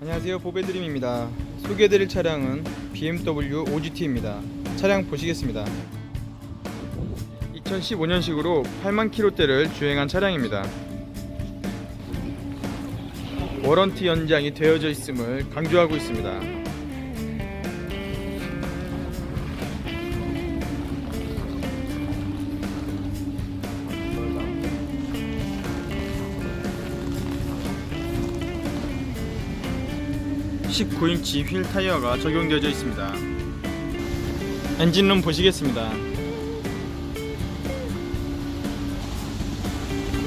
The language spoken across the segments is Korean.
안녕하세요. 보배드림입니다. 소개해드릴 차량은 BMW OGT입니다. 차량 보시겠습니다. 2015년식으로 8만 킬로대를 주행한 차량입니다. 워런티 연장이 되어져 있음을 강조하고 있습니다 (19인치) 휠 타이어가 적용되어져 있습니다. 엔진룸 보시겠습니다.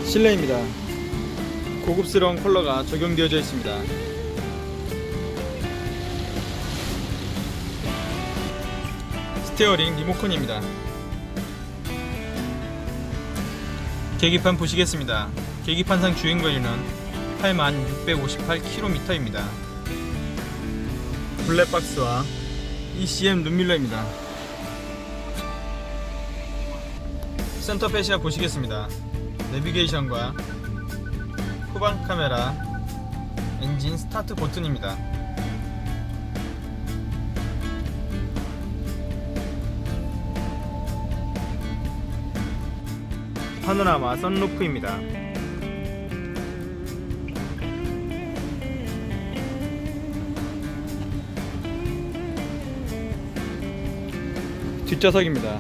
실내입니다. 고급스러운 컬러가 적용되어져 있습니다. 스티어링 리모컨입니다. 계기판 보시겠습니다. 계기판상 주행 거리는 8658km입니다 블랙박스와 ECM 눈밀러입니다. 센터 페시아 보시겠습니다. 내비게이션과 후방 카메라 엔진 스타트 버튼입니다. 파노라마 선루프입니다 뒷좌석입니다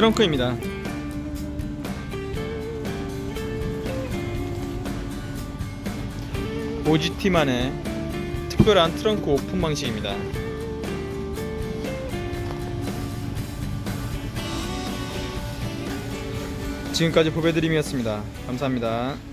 트렁크입니다. OGT만의 특별한 트렁크 오픈 방식입니다. 지금까지 보배드림이었습니다. 감사합니다.